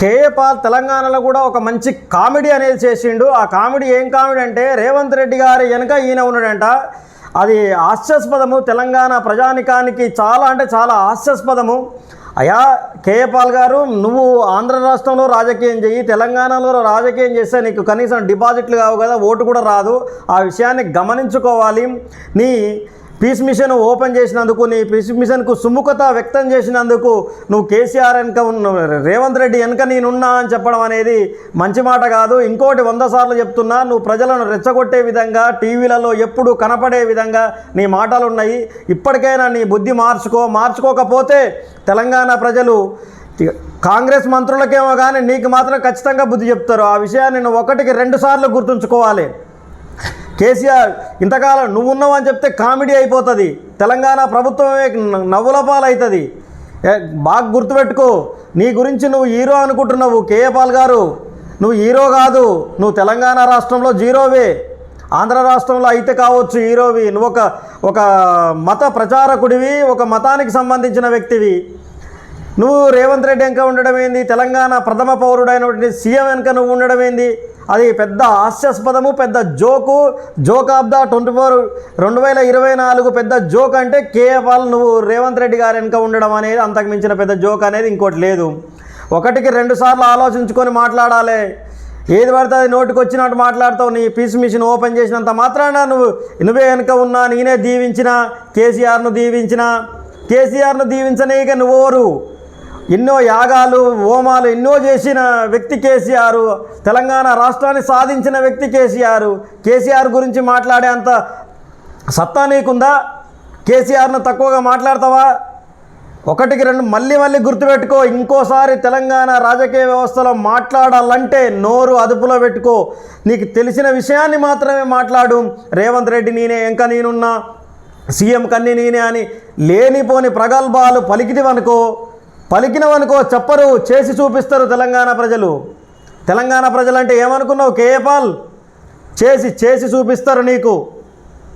KA Paul తెలంగాణలో కూడా ఒక మంచి కామెడీ అనేది చేసిండు. ఆ కామెడీ ఏం కామెడీ అంటే రేవంత్ రెడ్డి గారి వెనక ఈయన ఉన్నాడంట. అది హాస్యాస్పదము. తెలంగాణ ప్రజానికానికి చాలా అంటే చాలా హాస్యాస్పదము. అయా కేఏ పాల్ గారు నువ్వు ఆంధ్ర రాష్ట్రంలో రాజకీయం చెయ్యి. తెలంగాణలో రాజకీయం చేస్తే నీకు కనీసం డిపాజిట్లు కావు కదా ఓటు కూడా రాదు. ఆ విషయాన్ని గమనించుకోవాలి. నీ పీస్ మిషన్ ఓపెన్ చేసినందుకు నీ పీస్ మిషన్కు సుముఖత వ్యక్తం చేసినందుకు నువ్వు కేసీఆర్ వెనక ఉన్న రేవంత్ రెడ్డి వెనక నేనున్నా అని చెప్పడం అనేది మంచి మాట కాదు. ఇంకోటి వంద సార్లు చెప్తున్నా నువ్వు ప్రజలను రెచ్చగొట్టే విధంగా టీవీలలో ఎప్పుడు కనపడే విధంగా నీ మాటలు ఉన్నాయి ఇప్పటికైనా నీ బుద్ధి మార్చుకో మార్చుకోకపోతే తెలంగాణ ప్రజలు కాంగ్రెస్ మంత్రులకేమో కానీ నీకు మాత్రం ఖచ్చితంగా బుద్ధి చెప్తారు. ఆ విషయాన్ని నువ్వు ఒకటికి రెండు సార్లు గుర్తుంచుకోవాలి. కేసీఆర్ ఇంతకాలం నువ్వున్నావు అని చెప్తే కామెడీ అయిపోతుంది. తెలంగాణ ప్రభుత్వమే నవ్వుల పాలవుతుంది బాగా గుర్తుపెట్టుకో నీ గురించి నువ్వు హీరో అనుకుంటున్నావు కేఏ పాల్ గారు. నువ్వు హీరో కాదు నువ్వు తెలంగాణ రాష్ట్రంలో జీరోవే. ఆంధ్ర రాష్ట్రంలో అయితే కావచ్చు హీరోవి. నువ్వు ఒక ఒక మత ప్రచారకుడివి ఒక మతానికి సంబంధించిన వ్యక్తివి. నువ్వు రేవంత్ రెడ్డి వెనక ఉండడం ఏంది? తెలంగాణ ప్రథమ పౌరుడైనటువంటి సీఎం వెనుక నువ్వు ఉండడం ఏంది? అది పెద్ద హాస్యాస్పదము పెద్ద joke. Joke of the twenty four రెండు వేల ఇరవై నాలుగు పెద్ద జోక్ అంటే కేవలం నువ్వు రేవంత్ రెడ్డి గారి వెనుక ఉండడం అనేది అంతకు మించిన పెద్ద జోక్ అనేది ఇంకోటి లేదు. ఒకటికి రెండు సార్లు ఆలోచించుకొని మాట్లాడాలి. ఏది పడితే అది నోటికి వచ్చినట్టు మాట్లాడతావు. నీ పీస్ మిషన్ ఓపెన్ చేసినంత మాత్రాన నువ్వు నువ్వే వెనుక ఉన్నా నేనే దీవించిన కేసీఆర్ను దీవించిన కేసీఆర్ను దీవించనే ఇక నువ్వోరు. ఎన్నో యాగాలు హోమాలు ఎన్నో చేసిన వ్యక్తి కేసీఆర్ తెలంగాణ రాష్ట్రాన్ని సాధించిన వ్యక్తి కేసీఆర్. కేసీఆర్ గురించి మాట్లాడే అంత సత్తా నీకుందా? కేసీఆర్ను తక్కువగా మాట్లాడతావా? ఒకటికి రెండు మళ్ళీ మళ్ళీ గుర్తుపెట్టుకో ఇంకోసారి తెలంగాణ రాజకీయ వ్యవస్థలో మాట్లాడాలంటే నోరు అదుపులో పెట్టుకో. నీకు తెలిసిన విషయాన్ని మాత్రమే మాట్లాడు. రేవంత్ రెడ్డి నేనే ఇంకా నేనున్నా. సీఎం కన్ని నేనే అని లేనిపోని ప్రగల్భాలు పలికిదివనుకో పలికినవనుకో చెప్పరు చేసి చూపిస్తారు తెలంగాణ ప్రజలు. తెలంగాణ ప్రజలంటే ఏమనుకున్నావు కేఏపాల్ చేసి చేసి చూపిస్తారు నీకు.